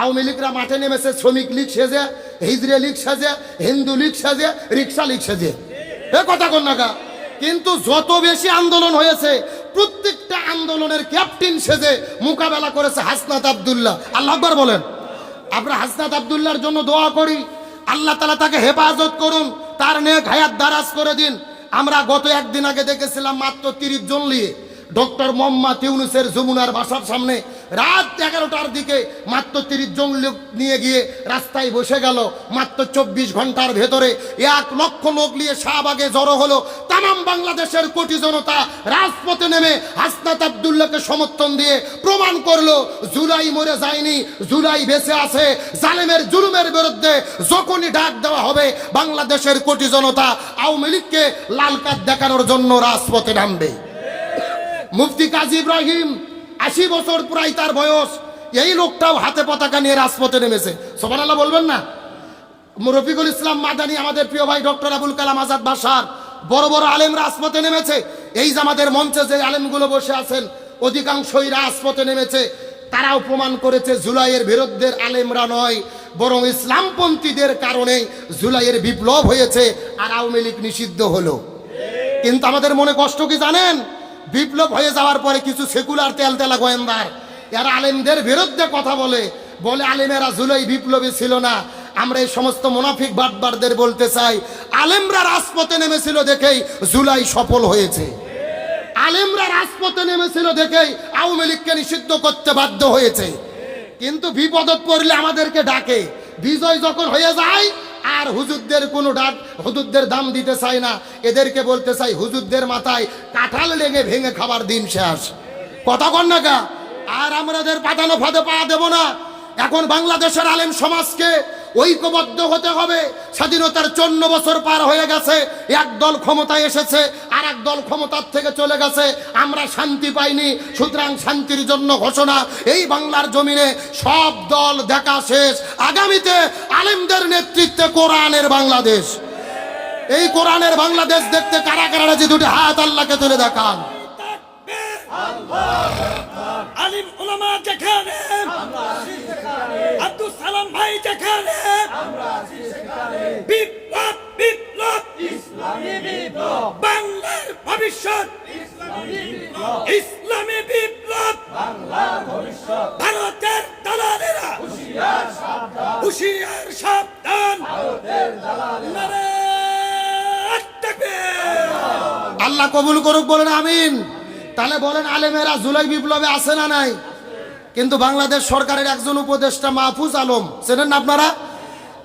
আওয়ামী লীগরা মাঠে নেমেছে, শ্রমিক লীগ সেজে হিজড়ে লীগ সেজে, হিন্দু লীগ সেজে, রিক্সা লীগ সেজে। এ কথা কন নাকা কিন্তু যত বেশি আন্দোলন হয়েছে, প্রত্যেকটা আন্দোলনের ক্যাপ্টেন সেজে মোকাবেলা করেছে হাসনাত আবদুল্লাহ। আল্লাহ আকবার বলেন। আমরা হাসনাত আবদুল্লাহর জন্য দোয়া করি। আল্লাহ তালা তাকে হেফাজত করুন, তার নেক হায়াত দারাজ করে দিন। আমরা গত একদিন আগে দেখেছিলাম মাত্র তিরিশ জন নিয়ে ডক্টর মোহাম্মদ ইউনুসের যমুনার বাসার সামনে রাত এগারোটার দিকে মাত্র তিরিশ জন লোক নিয়ে গিয়ে রাস্তায় বসে গেল। মাত্র চব্বিশ ঘণ্টার ভেতরে এক লক্ষ লোক নিয়ে শাহবাগে জড়ো হলো। তামাম বাংলাদেশের কোটি জনতা রাজপথে নেমে হাসনাত আবদুল্লাহকে সমর্থন দিয়ে প্রমাণ করল, জুলাই মরে যায়নি, জুলাই বেঁচে আছে, জালেমের জুলুমের বিরুদ্ধে যখনই ডাক দেওয়া হবে, বাংলাদেশের কোটি জনতা আওয়ামী লীগকে লাল কার্ড দেখানোর জন্য রাজপথে নামবে। মুফতি কাজী ইব্রাহিম আশি বছর প্রায় তার বয়স। এই লোকটাও হাতে পতাকা নিয়ে রাজপথে নেমেছে। সোমান আল্লাহ বলবেন না? রফিকুল ইসলাম মাদানি, আমাদের প্রিয় ভাই ডক্টর আবুল কালাম আজাদ বাসার বড় বড় আলেম রাজপথে নেমেছে। এই যে আমাদের মঞ্চে যে আলেমগুলো বসে আছেন, অধিকাংশই রাজপথে নেমেছে। তারাও প্রমাণ করেছে জুলাইয়ের বিরুদ্ধে আলেমরা নয়, বরং ইসলামপন্থীদের কারণে জুলাইয়ের বিপ্লব হয়েছে আর আওয়ামী লীগ নিষিদ্ধ হলো। কিন্তু আমাদের মনে কষ্ট কি জানেন? বিপ্লব হয়ে যাওয়ার পরে কিছু সেকুলার তেল তেলা গোয়েন্দার, এরা আলেমদের বিরুদ্ধে কথা বলে। বলে, আলেমেরা জুলাই বিপ্লবী ছিল না। আমরা এই সমস্ত মুনাফিক বাটবারদের বলতে চাই, আলেমরা রাজপথে নেমেছিল দেখেই জুলাই সফল হয়েছে। আলেমরা রাজপথে নেমেছিল দেখেই আওয়ামী লীগকে নিষিদ্ধ করতে বাধ্য হয়েছে। কিন্তু বিপদত পড়লে আমাদেরকে ডাকে। বিজয় যখন হয়ে যায় আর হুজুরদের কোনো ডাক হুজুরদের দাম দিতে চাই না। এদেরকে বলতে চাই, হুজুরদের মাথায় কাঁঠাল লেগে ভেঙে খাবার দিন শেষ। কথা কন না আর আমাদের পাতানো ফাঁদে পা দেব না। এখন বাংলাদেশের আলেম সমাজকে ঐক্যবদ্ধ হতে হবে। স্বাধীনতার চন্ন বছর পার হয়ে গেছে। এক দল ক্ষমতায় এসেছে আর এক দল ক্ষমতার থেকে চলে গেছে। আমরা শান্তি পাইনি, সুতরাং শান্তির জন্য ঘোষণা, এই বাংলার জমিনে সব দল দেখা শেষ। আগামীতে আলেমদের নেতৃত্বে কোরআনের বাংলাদেশ। এই কোরআনের বাংলাদেশ দেখতে কারা কারা রাজি দুটি হাত আল্লাহকে তুলে দেখান? আলিম ওলামা যেখানে আব্দুল সালাম ভাই যেখানে? বিপ্লব বিপ্লব। বাংলার ভবিষ্যৎ। ইসলামী বিপ্লব। ভারতের দালালেরা। হুশিয়ার সাবধান। আল্লাহ কবুল করুক বলেন আমিন। তাহলে বলেন আলেমেরা জুলাই বিপ্লবে আছে না নাই? কিন্তু বাংলাদেশ সরকারের একজন উপদেষ্টা মাহফুজ আলম, চেনেন না আপনারা?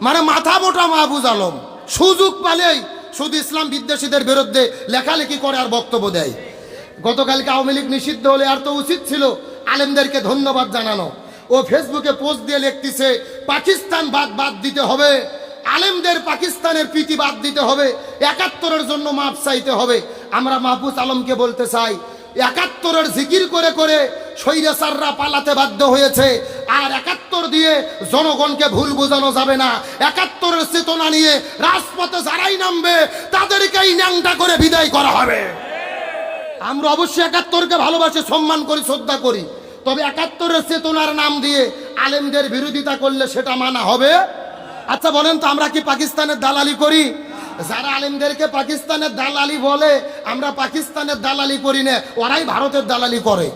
মানে মাথা মোটা মাহফুজ আলম। সুযোগ পালেই শুধু ইসলাম বিদ্বেষীদের বিরুদ্ধে লেখালেখি করে আর বক্তব্য দেয়। গতকালকে আওয়ামী লীগ নিষিদ্ধ হলে আর তো উচিত ছিল আলেমদেরকে ধন্যবাদ জানানো। ও ফেসবুকে পোস্ট দিয়ে লিখতেছে, পাকিস্তান বাদ বাদ দিতে হবে। আলেমদের পাকিস্তানের প্রীতি বাদ দিতে হবে। একাত্তরের জন্য মাপ চাইতে হবে। আমরা মাহফুজ আলমকে বলতে চাই, একাত্তরের জিকির করে করে স্বৈরাচাররা পালাতে বাধ্য হয়েছে। আর একাত্তর দিয়ে জনগণকে ভুল বোঝানো যাবে না। একাত্তরের চেতনা নিয়ে রাজপথে যারাই নামবে, তাদেরকেই ন্যাংটা করে বিদায় করা হবে। আমরা অবশ্যই একাত্তরকে ভালোবাসি, সম্মান করি, শ্রদ্ধা করি। তবে একাত্তরের চেতনার নাম দিয়ে আলেমদের বিরোধিতা করলে সেটা মানা হবে। আচ্ছা বলেন তো, আমরা কি পাকিস্তানের দালালি করি? যারা আলেমদেরকে পাকিস্তানের দালালি বলে, আমরা পাকিস্তানের দালালি করি না, ওরাই ভারতের দালালি করে।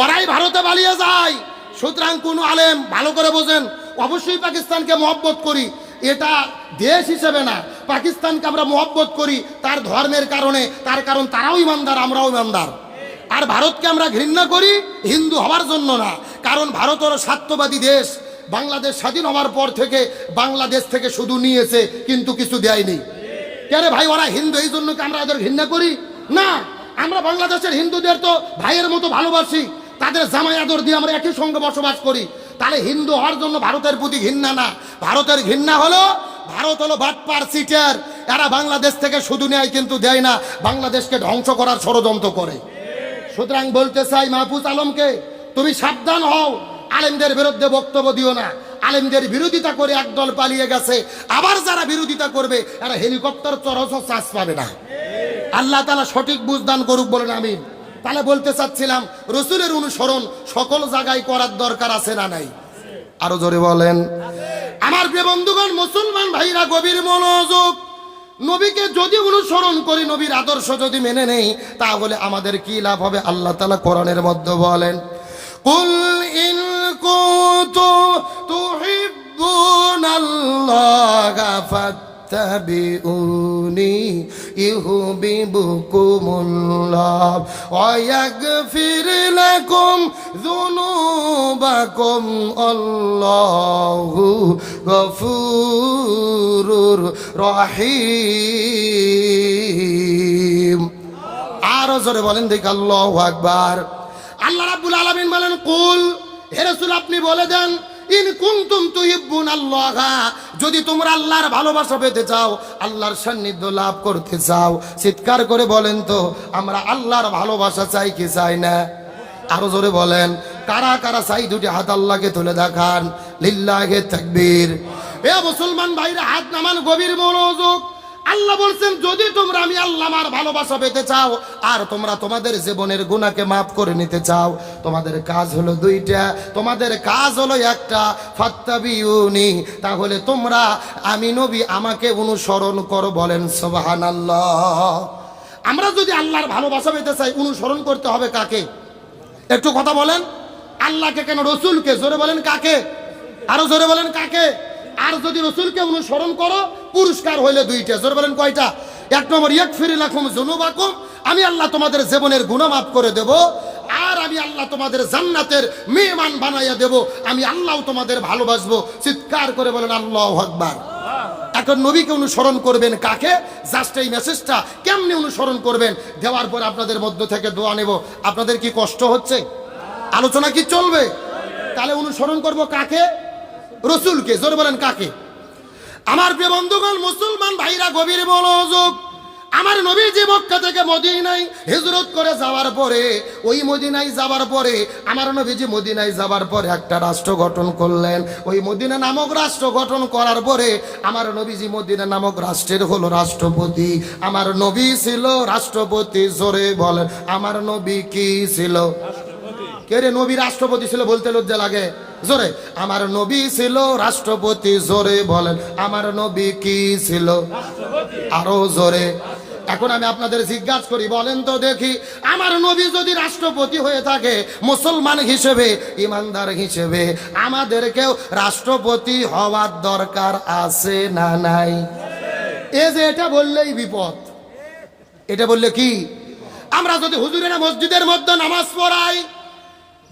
ওরাই ভারতে পালিয়ে যায়। সুতরাং কোন আলেম ভালো করে বোঝেন, অবশ্যই পাকিস্তানকে মহব্বত করি। এটা দেশ হিসেবে না, পাকিস্তানকে আমরা মহব্বত করি তার ধর্মের কারণে, তার কারণ তারাও ইমানদার, আমরাও ইমানদার। আর ভারতকে আমরা ঘৃণা করি হিন্দু হওয়ার জন্য না, কারণ ভারত হলো স্বার্থবাদী দেশ। বাংলাদেশ স্বাধীন হওয়ার পর থেকে বাংলাদেশ থেকে শুধু নিয়েছে, কিন্তু কিছু দেয়নি। কেন ভাই, ওরা হিন্দু, এই জন্য কি আমরা ওদের ঘৃণা করি? না, আমরা বাংলাদেশের হিন্দুদের তো ভাইয়ের মতো ভালোবাসি। তাদের জামাই আদর দিয়ে আমরা একই সঙ্গে বসবাস করি। তাহলে হিন্দু হওয়ার জন্য ভারতের প্রতি ঘৃণা না। ভারতের ঘৃণা হলো, ভারত হলো বাটপার সিটার। এরা বাংলাদেশ থেকে শুধু নেয় কিন্তু দেয় না, বাংলাদেশকে ধ্বংস করার ষড়যন্ত্র করে। সুতরাং বলতে চাই মাহফুজ আলমকে, তুমি সাবধান হও, আলেমদের বিরুদ্ধে বক্তব্য দিও না। আলেমদের বিরোধিতা করে একদল পালিয়ে গেছে। আবার যারা বিরোধিতা করবে, এরা হেলিকপ্টার চরস চাষ পাবে না। আল্লাহ তালা সঠিক বুঝদান করুক বলেন, আমিন। তাহলে বলতে চাচ্ছিলাম, রসুলের অনুসরণ সকল জায়গায় করার দরকার আছে না নাই? আরও জোরে বলেন। আমার প্রিয় বন্ধুগণ, মুসলমান ভাইরা, গভীর মনোযোগ। নবীকে যদি অনুসরণ করি, নবীর আদর্শ যদি মেনে নেই, তাহলে আমাদের কি লাভ হবে? আল্লাহ তালা কোরআনের মধ্যে বলেন, কুল ইন কুনতুম তুহিব্বুনাল্লাহা ফাত্তাবিউনি ইউহিব্বুকুমুল্লাহ ওয়া ইয়াগফির লাকুম যুনুবাকুম, আল্লাহু গফুরুর রহিম। আরও জোরে বলেন দেখ, আল্লাহ আকবার। আল্লাহ রাব্বুল আলামিন বলেন, কুল হে আপনি বলে দেন যদি তোমরা আল্লাহর ভালোবাসা পেতে চাও, আল্লাহর সান্নিধ্য লাভ করতে চাও। চিৎকার করে বলেন তো, আমরা আল্লাহর ভালোবাসা চাই কি চাই না? আরও জোরে বলেন, কারা কারা চাই দুটি হাত আল্লাহকে তুলে দেখান? লিল্লাহে তাকবীর। এ মুসলমান ভাইরা, হাত নামান গভীর মনোযোগ। আল্লাহ বলছেন, যদি তোমরা আমি আল্লাহ আমার ভালোবাসা পেতে চাও, আর তোমরা তোমাদের জীবনের গুণাকে মাফ করে নিতে চাও, তোমাদের কাজ হলো দুইটা। তোমাদের কাজ হলো একটা, ফাত্তাবিউনি। তাহলে তোমরা, আমি নবী, আমাকে অনুসরণ করো বলেন, সুবহানাল্লাহ। আমরা যদি আল্লাহর ভালোবাসা পেতে চাই, অনুসরণ করতে হবে কাকে? একটু কথা বলেন। আল্লাহকে কেন, রসুলকে? জোরে বলেন কাকে? আরও জোরে বলেন কাকে? আর যদি রসুলকে অনুসরণ করো পুরস্কার হইলে দুইটা। জোরে বলেন কয়টা? এক নম্বর এক ফিরে লাখুম জনুবাকুম আমি আল্লাহ তোমাদের জীবনের গুণমাপ করে দেব, আর আমি আল্লাহ তোমাদের জান্নাতের মেহমান বানাইয়া দেব, আমি আল্লাহ তোমাদের ভালোবাসবো। চিৎকার করে বলেন, আল্লাহ আকবার। এখন নবীকে অনুসরণ করবেন কাকে? জাস্ট এই মেসেজটা কেমনি অনুসরণ করবেন? দেওয়ার পর আপনাদের মধ্য থেকে দোয়া নেব। আপনাদের কি কষ্ট হচ্ছে? আলোচনা কি চলবে? তাহলে অনুসরণ করব কাকে? রসুলকে। জোরে বলেন কাকে? আমার প্রিয় বন্ধুগণ মুসলমান ভাইরা গভীর মনোযোগ। আমার নবী যে মক্কা থেকে মদিনায় হিজরত করে যাওয়ার পরে ওই মদিনায় যাওয়ার পরে আমার নবীজি মদিনায় যাওয়ার পরে একটা রাষ্ট্র গঠন করলেন। ওই মদিনা নামক রাষ্ট্র গঠন করার পরে আমার নবীজি মদিনা নামক রাষ্ট্রের হলো রাষ্ট্রপতি। আমার নবী ছিল রাষ্ট্রপতি জোরে বলেন। আমার নবী কি ছিল? কে রে নবী রাষ্ট্রপতি ছিল বলতে লজ্জা লাগে? জোরে আমার নবী ছিল রাষ্ট্রপতি জোরে বলেন আমার নবী কি ছিল? আরও জোরে। এখন আমি আপনাদের জিজ্ঞাসা করি বলেন তো দেখি আমার নবী যদি রাষ্ট্রপতি হয়ে থাকে মুসলমান হিসেবে ইমানদার হিসেবে আমাদেরকেও রাষ্ট্রপতি হওয়ার দরকার আছে না নাই? এ যে এটা বললেই বিপদ। এটা বললে কি? আমরা যদি হুজুরেরা মসজিদের মধ্যে নামাজ পড়াই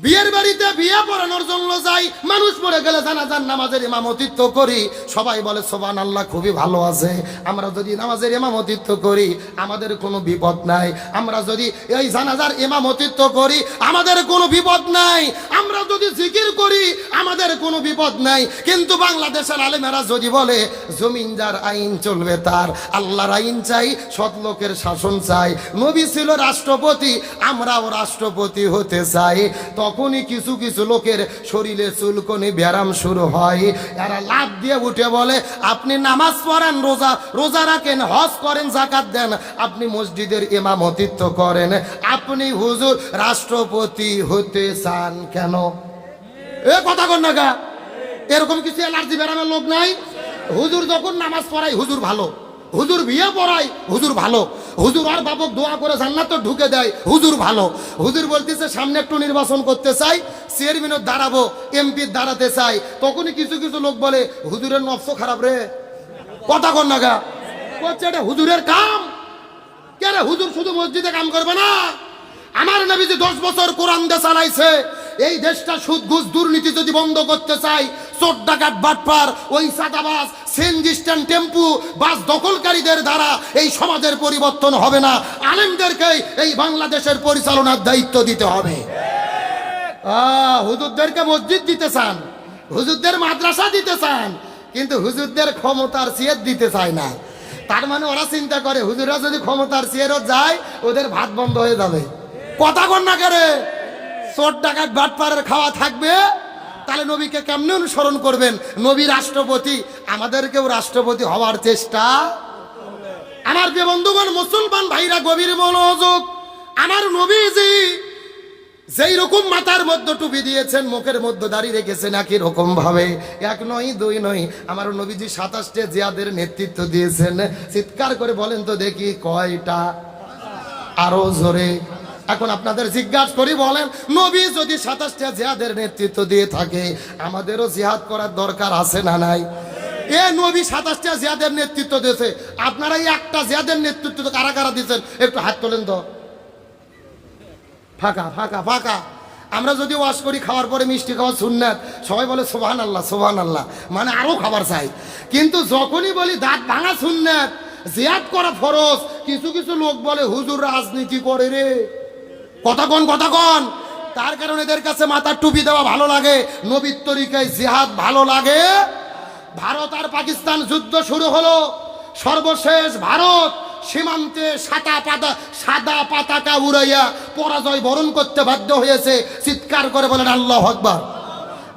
বিয়ের বাড়িতে বিয়ে পড়ানোর জন্য যাই, মানুষ মরে গেলে জানাজান নামাজের ইমামতিত্ব করি। সবাই বলে সোবান আল্লাহ খুবই ভালো আছে। আমরা যদি নামাজের ইমামতিত্ব করি, আমাদের কোনো বিপদ নাই। আমরা যদি এই জানাজার ইমামতিত্ব করি, আমাদের কোনো বিপদ নাই। আমরা যদি জিকির করি, আমাদের কোনো বিপদ নাই। কিন্তু বাংলাদেশের আলেমেরা যদি বলে জমিন যার আইন চলবে তার। আল্লাহর আইন চাই, সৎ লোকের শাসন চাই। নবী ছিল রাষ্ট্রপতি, আমরাও রাষ্ট্রপতি হতে চাই। তখনই কিছু কিছু লোকের শরীরে চুলকনি ব্যায়াম শুরু হয়, এরা লাভ দিয়ে উঠে বলে, আপনি নামাজ পড়েন, রোজা রোজা রাখেন, হজ করেন জাকাত দেন, আপনি মসজিদের ইমামতিত্ব করেন। আপনি হুজুর, রাষ্ট্রপতি হতে চান কেন? এ কথা কর না গা। এরকম কিছু অ্যালার্জি ব্যারামের লোক নাই। হুজুর যখন নামাজ পড়াই হুজুর ভালো। হুজুর বিয়ে পড়াই হুজুর ভালো। হুজুর আর বাবক দোয়া করে জান্নাত তো ঢুকে দেয়, হুজুর ভালো। হুজুর বলতেছে, সামনে একটু নির্বাচন করতে চাই চেয়ারম্যানের দাঁড়াবো, এমপির দাঁড়াতে চাই। তখনই কিছু কিছু লোক বলে, হুজুরের নফস খারাপ রে। কথা কর না গা। বলছে, এটা হুজুরের কাম। কে রে, হুজুর শুধু মসজিদে কাম করবে না? আমার নবী যে দশ বছর কোরআন দে চালাইছে। এই দেশটা সুদ ঘুষ দুর্নীতি যদি বন্ধ করতে চাই চোর ডাকাত বাটপার, ওই সাদাবাস সেনজি স্ট্যান্ড টেম্পু, বাস দখলকারীদের দ্বারা এই সমাজের পরিবর্তন হবে না। আলেমদেরকে এই বাংলাদেশের পরিচালনার দায়িত্ব দিতে হবে। হুজুরদেরকে মসজিদ দিতে চান, হুজুরদের মাদ্রাসা দিতে চান, কিন্তু হুজুরদের ক্ষমতার সিয়ের দিতে চায় না। তার মানে ওরা চিন্তা করে হুজুরা যদি ক্ষমতার সিয়েরও যায়, ওদের ভাত বন্ধ হয়ে যাবে। কথা কন না করে? চোর ডাকাত বাটপাড়ের খাওয়া থাকবে তাহলে নবীকে কেমনে অনুসরণ করবেন? নবী রাষ্ট্রপতি, আমাদেরকেও রাষ্ট্রপতি হওয়ার চেষ্টা। আমার যে বন্ধুগণ, মুসলমান ভাইরা, গভীর মনোযোগ। আমার নবীজি যেই রকম মাথার মধ্যে টুপি দিয়েছেন, মুখের মধ্যে দাঁড়িয়ে রেখেছেন, একই রকম ভাবে। এক নয়, দুই নয়, আমার নবীজি সাতাশটে জিয়াদের নেতৃত্ব দিয়েছেন। চিৎকার করে বলেন তো দেখি কয়টা? আরও জোরে। এখন আপনাদের জিজ্ঞাসা করি বলেন, নবী যদি সাতাশটা জিহাদের নেতৃত্ব দিয়ে থাকে, আমাদেরও জিহাদ করার দরকার আছে না নাই? এ নবী সাতাশটা জিহাদের নেতৃত্ব দিয়েছে, আপনারা একটা জিহাদের নেতৃত্ব কারা কারা দিয়েছেন? একটু হাত তোলেন তো। ফাঁকা ফাঁকা ফাঁকা। আমরা যদি ওয়াশ করি, খাওয়ার পরে মিষ্টি খাওয়া সুন্নাত, সবাই বলে সোভান আল্লাহ সোভান আল্লাহ মানে আরও খাবার চাই। কিন্তু যখনই বলি দাঁত ভাঙা সুন্নাত জিয়াদ করা ফরজ, কিছু কিছু লোক বলে, হুজুর রাজনীতি করে রে। কথা কন কথা কন। তার কারণে এদের কাছে মাথার টুপি দেওয়া ভালো লাগে। নবীর তরিকায় জিহাদ ভালো লাগে। ভারত আর পাকিস্তান যুদ্ধ শুরু হলো। সর্বশেষ ভারত সীমান্তে সাদা পাতা, সাদা পাতাকা উড়াইয়া পরাজয় বরণ করতে বাধ্য হয়েছে। চিৎকার করে বলেন, আল্লাহ আকবার।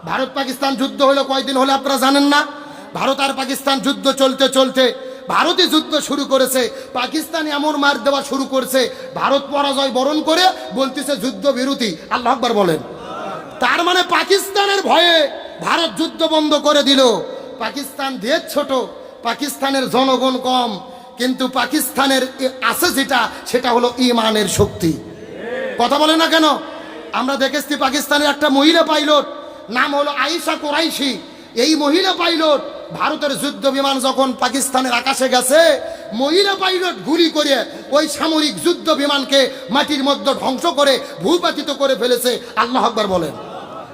ভারত পাকিস্তান যুদ্ধ হলো কয়দিন হলে আপনারা জানেন না? ভারত আর পাকিস্তান যুদ্ধ চলতে চলতে ভারতই যুদ্ধ শুরু করেছে, পাকিস্তান এমন মার দেওয়া শুরু করছে, ভারত পরাজয় বরণ করে বলতেছে যুদ্ধ বিরতি। আল্লাহ আকবার বলেন। তার মানে পাকিস্তানের ভয়ে ভারত যুদ্ধ বন্ধ করে দিল। পাকিস্তান দেশ ছোট, পাকিস্তানের জনগণ কম, কিন্তু পাকিস্তানের আছে যেটা, সেটা হলো ইমানের শক্তি। কথা বলে না কেন? আমরা দেখেছি পাকিস্তানের একটা মহিলা পাইলট, নাম হলো আয়েশা কোরাইশি। এই মহিলা পাইলট ভারতের যুদ্ধ বিমান যখন পাকিস্তানের আকাশে গেছে, মহিলা পাইলট গুলি করে ওই সামরিক যুদ্ধ বিমানকে মাটির মধ্যে ধ্বংস করে ভূপাতিত করে ফেলেছে। আল্লাহ আকবার বলেন।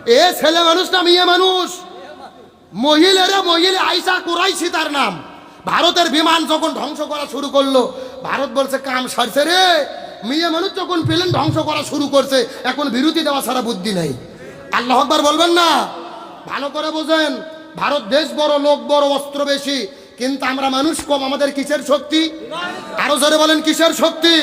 এ ছেলে মানুষ না মেয়ে মানুষ? মহিলারা মহিলা আইসা কুরাইশি তার নাম। ভারতের বিমান যখন ধ্বংস করা শুরু করল, ভারত বলছে, কাম সারছে রে। মেয়ে মানুষ যখন প্লেন ধ্বংস করা শুরু করছে, এখন বিরতি দেওয়া ছাড়া বুদ্ধি নেই। আল্লাহ আকবার বলবেন না? ভালো করে বোঝেন। ভারত দেশ বড়, লোক বড়, অস্ত্র বেশি। কিন্তু আমরা মানুষ কম, আমাদের কিসের শক্তি? আরও জোরে বলেন, কিসের শক্তি?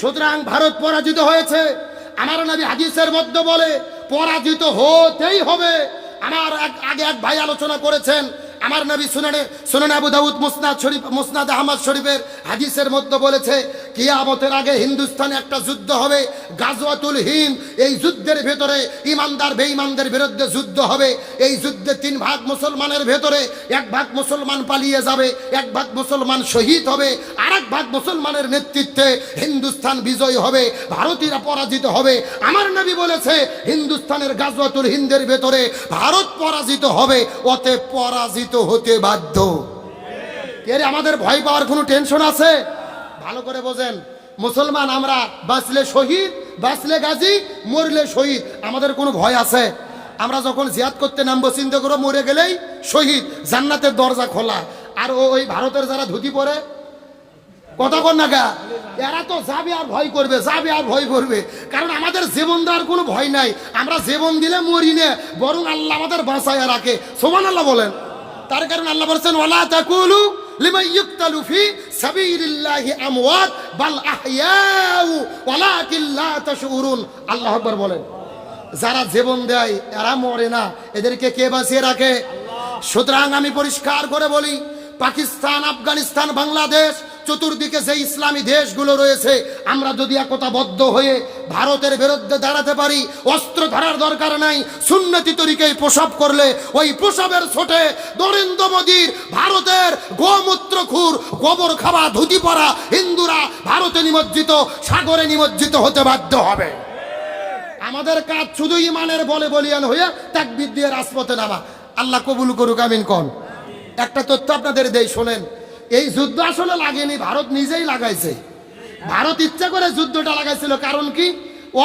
সুতরাং ভারত পরাজিত হয়েছে। আমার নবী হাদিসের মধ্যে বলে, পরাজিত হতেই হবে। আমার এক- আগে এক ভাই আলোচনা করেছেন, আমার নবী শুনানে শুনানে আবু দাউদ মুসনাদ শরীফ, মুসনাদ আহমদ শরীফের হাদিসের মধ্যে বলেছে কিয়ামতের আগে হিন্দুস্তানে একটা যুদ্ধ হবে, গাজওয়াতুল হিন্দ। এই যুদ্ধের ভেতরে ইমানদার, বেঈমানদের বিরুদ্ধে যুদ্ধ হবে। এই যুদ্ধে তিন ভাগ মুসলমানের ভেতরে এক ভাগ মুসলমান পালিয়ে যাবে, এক ভাগ মুসলমান শহীদ হবে আর এক ভাগ মুসলমানের নেতৃত্বে হিন্দুস্তান বিজয় হবে ভারতীয়রা পরাজিত হবে। আমার নবী বলেছে, হিন্দুস্তানের গাজওয়াতুল হিন্দের ভেতরে ভারত পরাজিত হবে অতে পরাজিত হতে বাধ্য। এর আমাদের ভয় পাওয়ার কোনো টেনশন আছে? ভালো করে বোঝেন। মুসলমান আমরা বাঁচলে শহীদ, বাঁচলে গাজী, মরলে শহীদ। আমাদের কোনো ভয় আছে? আমরা যখন জিয়াদ করতে নামবো, চিন্তা করে মরে গেলেই শহীদ, জান্নাতের দরজা খোলা। আর ওই ভারতের যারা ধুতি পরে, কথা কর না গা। এরা তো যাবে আর ভয় করবে, যাবে আর ভয় করবে। কারণ আমাদের জীবন দেওয়ার কোনো ভয় নাই। আমরা জীবন দিলে মরি না, বরং আল্লাহ আমাদের বাঁচায় রাখে। সোমান আল্লাহ বলেন। তার কারণ আল্লাহ বলছেন, ওয়ালা তাকুলু লিমান ইউক্তালু ফি সাবিলিল্লাহি আমওয়াত বাল আহইয়াউ ওয়ালাকিন লা তাশউরুন। আল্লাহ আকবার বলেন। যারা জীবন দেয়, এরা মরে না। এদেরকে কে বাঁচিয়ে রাখে? সুতরাং আমি পরিষ্কার করে বলি, পাকিস্তান, আফগানিস্তান, বাংলাদেশ চতুর্দিকে যে ইসলামী দেশগুলো রয়েছে, আমরা যদি একতাবদ্ধ হয়ে ভারতের বিরুদ্ধে দাঁড়াতে পারি, অস্ত্র ধরার দরকার নাই, সুন্নতি তরিকে প্রসব করলে ওই প্রসবের ছোটে নরেন্দ্র মোদীর ভারতের গোমূত্র খুর, গোবর খাওয়া, ধুতি পরা হিন্দুরা ভারতে নিমজ্জিত, সাগরে নিমজ্জিত হতে বাধ্য হবে। আমাদের কাজ শুধু ইমানের বলে বলিয়ান হয়ে তাকবির দিয়ে নামা। আল্লাহ কবুল করুক, আমিন কন। একটা তথ্য আপনাদের দেই, শোনেন। এই যুদ্ধ আসলে লাগেনি, ভারত নিজেই লাগাইছে। ভারত ইচ্ছা করে যুদ্ধটা লাগাইছিল, কারণ কি?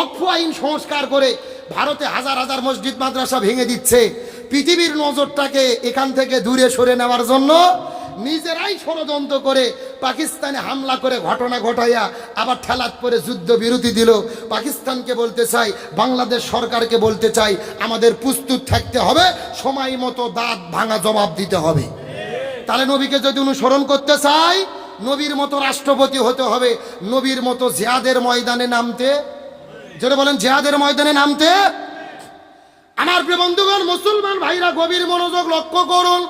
অক্ষ আইন সংস্কার করে ভারতে হাজার হাজার মসজিদ, মাদ্রাসা ভেঙে দিচ্ছে। পৃথিবীর নজরটাকে এখান থেকে দূরে সরে নেওয়ার জন্য নিজেরাই ষড়যন্ত্র করে পাকিস্তানে হামলা করে ঘটনা ঘটাইয়া আবার ঠেলাত করে যুদ্ধ বিরতি দিল। পাকিস্তানকে বলতে চাই, বাংলাদেশ সরকারকে বলতে চাই, আমাদের প্রস্তুত থাকতে হবে, সময় মতো দাঁত ভাঙা জবাব দিতে হবে। তাহলে নবীকে যদি অনুসরণ করতে চাই নবীর মতো রাষ্ট্রপতি হতে হবে, নবীর মতো জিয়াদের ময়দানে নামতে। যেটা বলেন, জেহাদের ময়দানে নামতে। আমার বন্ধুগণ, মুসলমান ভাইরা, গভীর মনোযোগ লক্ষ্য করুন।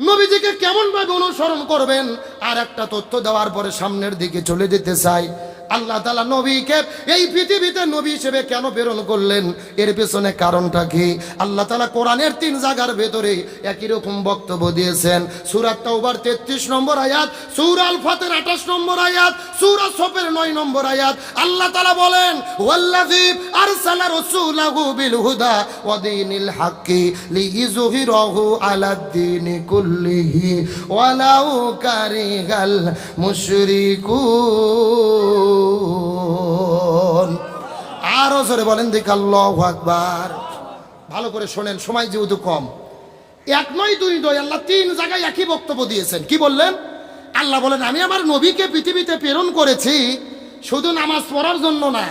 নবীজিকে কেমন ভাবে অনুসরণ করবেন? আর একটা তথ্য দেওয়ার পরে সামনের দিকে চলে যেতে চাই। আল্লাহ তালা নবীকে এই পৃথিবীতে নবী হিসেবে কেন প্রেরণ করলেন? এর পেছনে কারণটা কি? আল্লাহ তালা কোরআনের তিন জায়গার ভেতরে একই রকম বক্তব্য দিয়েছেন। সুরাত তাওবার তেত্রিশ নম্বর আয়াত, সুর আল ফাতের আঠাশ নম্বর আয়াত, সুরা সফের নয় নম্বর আয়াত। আল্লাহ তালা বলেন আরসালা রাসূলাহু বিল হুদা কুল্লিহি আরও জোরে বলেন দেখ আল্লাহু আকবার। ভালো করে শোনেন, সময় যেহেতু কম। এক নয়, দুই নয়, আল্লাহ তিন জায়গায় একই বক্তব্য দিয়েছেন। কি বললেন? আল্লাহ বলেন, আমি আমার নবীকে পৃথিবীতে প্রেরণ করেছি শুধু নামাজ পড়ার জন্য না,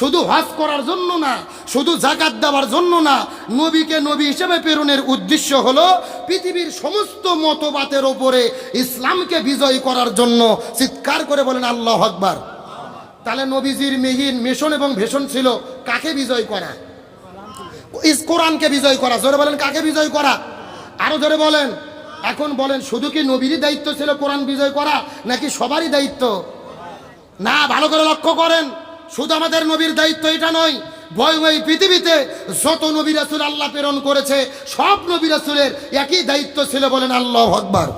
শুধু হজ করার জন্য না, শুধু জাকাত দেওয়ার জন্য না। নবীকে নবী হিসেবে প্রেরণের উদ্দেশ্য হলো পৃথিবীর সমস্ত মতবাদের ওপরে ইসলামকে বিজয় করার জন্য। চিৎকার করে বলেন, আল্লাহ আকবার। তাহলে নবীজির মিহিন মিশন এবং ভেষণ ছিল, কাকে বিজয় করা? ইস কোরআনকে বিজয় করা। জোরে বলেন, কাকে বিজয় করা? আরও জোরে বলেন, এখন বলেন, শুধু কি নবীরই দায়িত্ব ছিল কোরআন বিজয় করা, নাকি সবারই দায়িত্ব? না, ভালো করে লক্ষ্য করেন, শুধু আমাদের নবীর দায়িত্ব এটা নয়, ভয় ভয় পৃথিবীতে যত নবী রাসূল আল্লাহ প্রেরণ করেছে, সব নবী রাসূলের একই দায়িত্ব ছিল বলেন আল্লাহ আকবার।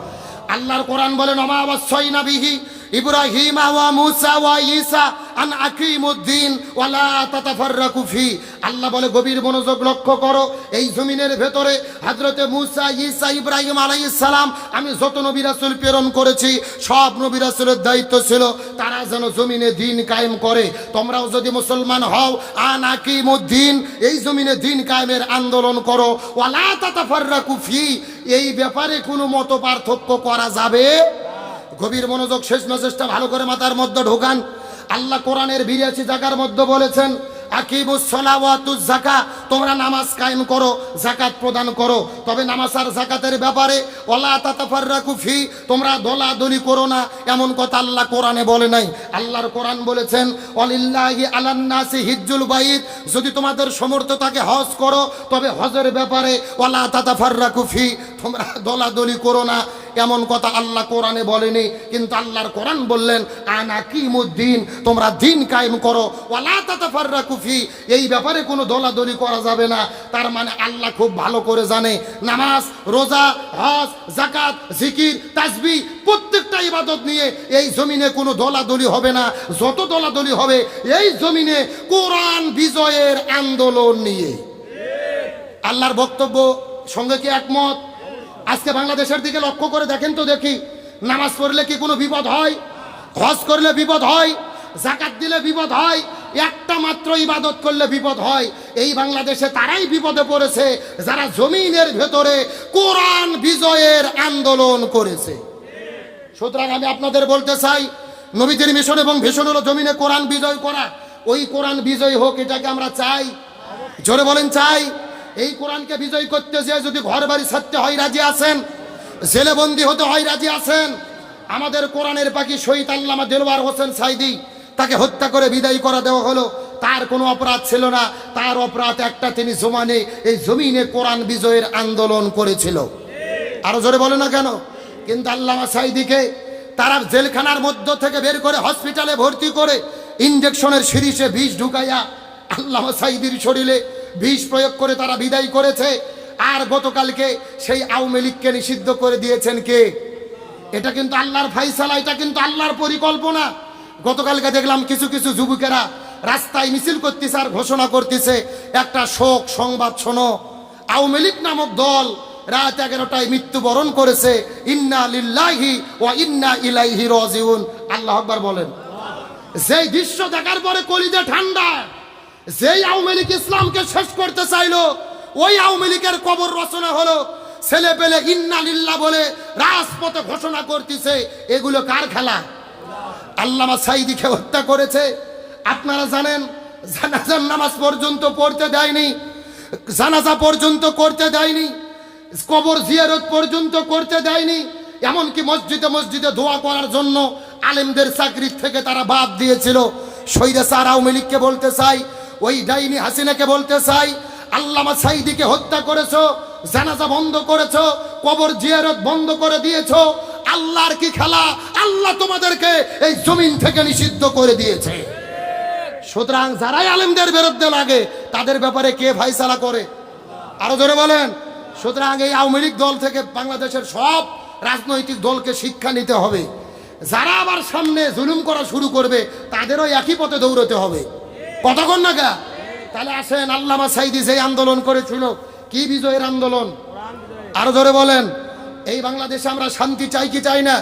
আল্লাহর কোরআন বলেন অমাবস্যই নাবিহি ইব্রাহিম ওয়া মুসা ওয়া ঈসা আন আকিমুদ্দিন ওয়ালা তাতাফাররাকু ফি। আল্লাহ বলে, গভীর মনোযোগ লক্ষ্য করো, এই জমিনের ভেতরে হযরতে মুসা, ঈসা, ইব্রাহিম আলাইহিস সালাম, আমি যত নবী রাসূল প্রেরণ করেছি, সব নবী রাসূলের দায়িত্ব ছিল, তারা যেন জমিনে দিন কায়েম করে। তোমরাও যদি মুসলমান হও, আন আকিমুদ্দিন, এই জমিনে দিন কায়েমের আন্দোলন করো। ওয়ালা তাতাফাররাকু ফি। এই ব্যাপারে কোনো মত পার্থক্য করা যাবে গভীর মনোযোগ, শেষ মেসেজটা ভালো করে মাথার মধ্যে ঢোকান। আল্লাহ কোরআনের বিরাশি জায়গার মধ্যে বলেছেন জাকা তোমরা নামাজ কায়েম করো জাকাত প্রদান করো। তবে নামাজ আর জাকাতের ব্যাপারে ওলা তাতাফাররাকু ফি তোমরা দলাদলি করো না, এমন কথা আল্লাহ কোরআনে বলে নাই। আল্লাহর কোরআন বলেছেন অলিল্লাহি আলান্নাসি হিজ্জুল বাইত যদি তোমাদের সমর্থ থাকে হজ করো, তবে হজের ব্যাপারে ওলা তাতাফাররাকু ফি তোমরা দলাদলি করো না। এমন কথা আল্লাহ কোরআনে বলেনি, কিন্তু আল্লাহর কোরআন বললেন, আনা কিমুদ্দিন, তোমরা দিন কায়েম করো, ওয়ালা তাতাফাররাকু ফি এই ব্যাপারে কোনো দলাদলি করা যাবে না। তার মানে আল্লাহ খুব ভালো করে জানে, নামাজ, রোজা, হজ জাকাত জিকির, তাসবি, প্রত্যেকটা ইবাদত নিয়ে এই জমিনে কোনো দলাদলি হবে না। যত দলাদলি হবে, এই জমিনে কোরআন বিজয়ের আন্দোলন নিয়ে। আল্লাহর বক্তব্য সঙ্গে কি একমত? আজকে বাংলাদেশের দিকে লক্ষ্য করে দেখেন তো দেখি। নামাজ পড়লে কি কোনো বিপদ হয়? হজ করলে বিপদ হয়? জাকাত দিলে বিপদ হয়? একটা মাত্র ইবাদত করলে বিপদ হয়? এই বাংলাদেশে তারাই বিপদে পড়েছে, যারা জমিনের ভেতরে কোরআন বিজয়ের আন্দোলন করেছে। সুতরাং আমি আপনাদের বলতে চাই নবীদের মিশন এবং ভীষণ হলো জমিনে কোরআন বিজয় করা। ওই কোরআন বিজয় হোক, এটাকে আমরা চাই। জোরে বলেন, চাই। এই কোরআনকে বিজয় করতে যে যদি ঘর বাড়ি ছাড়তে হয়, রাজি আছেন? জেলেবন্দি হতে হয়, রাজি আছেন? আমাদের কোরআনের পাখি শহীদ আল্লামা দেলোয়ার হোসেন সাইদি, তাকে হত্যা করে বিদায় করা দেওয়া হলো। তার কোনো অপরাধ ছিল না। তার অপরাধ একটা তিনি জমানে এই জমিনে কোরআন বিজয়ের আন্দোলন করেছিল। আরও জোরে বলে না কেন? কিন্তু আল্লামা সাইদিকে তারা জেলখানার মধ্য থেকে বের করে হসপিটালে ভর্তি করে ইঞ্জেকশনের সিরিজে বিষ ঢুকাইয়া আল্লামা সাইদির শরীরে বিষ প্রয়োগ করে তারা বিদায় করেছে। আর গতকালকে সেই আওয়ামী লীগকে নিষিদ্ধ করে দিয়েছেন কে? এটা কিন্তু আল্লাহর ফাইসালা এটা কিন্তু আল্লাহর পরিকল্পনা। গতকালকে দেখলাম কিছু কিছু যুবকেরা রাস্তায় মিছিল করতেছে আর ঘোষণা করতেছে, একটা শোক সংবাদ শোনো। আওয়ামী লীগ নামক দল রাত এগারোটায় মৃত্যুবরণ করেছে, ইন্না লিল্লাহি ও ইন্না ইলাইহি রাজিউন। আল্লাহ আকবার বলেন। যেই দৃশ্য দেখার পরে কলিজা ঠান্ডা। যেই আওয়ামী লীগ ইসলামকে শেষ করতে চাইলো, ওই আওয়ামী লীগের কবর রচনা হলো, ছেলে পেলে ইন্না লিল্লাহ বলে রাজপথে ঘোষণা করতেছে, এগুলো কার খেলা? আল্লামা সাইদিকে হত্যা করেছে। আপনারা জানেন, জানাজার নামাজ পর্যন্ত পড়তে দেয়নি, জানাজা পর্যন্ত করতে দেয়নি, কবর জিয়ারত পর্যন্ত করতে দেয়নি, এমনকি মসজিদে মসজিদে দোয়া করার জন্য আলেমদের চাকরির থেকে তারা বাদ দিয়েছিল। সৈরা স্যার আওয়ামী লীগকে বলতে চাই ওই ডাইনি হাসিনাকে বলতে চাই, আল্লামা সাইদিকে হত্যা করেছ, জানাজা বন্ধ করেছ, কবর জিয়ারত বন্ধ করে দিয়েছ, আল্লাহর কি খেলা? আল্লাহ তোমাদেরকে এই জমিন থেকে নিষিদ্ধ করে দিয়েছে। সুতরাং যারাই আলেমদের বিরুদ্ধে লাগে, তাদের ব্যাপারে কে ফাইসালা করে? আরও ধরে বলেন। সুতরাং এই আওয়ামী লীগ দল থেকে বাংলাদেশের সব রাজনৈতিক দলকে শিক্ষা নিতে হবে। যারা আবার সামনে জুলুম করা শুরু করবে, তাদেরও একই পথে দৌড়তে হবে। কতক্ষণ না গা তাহলে আসেন আল্লামা সাইদি যে আন্দোলন করেছিল কি বিজয়ের আন্দোলন? আরও ধরে বলেন এই বাংলাদেশে আমরা শান্তি চাই কি চাই না?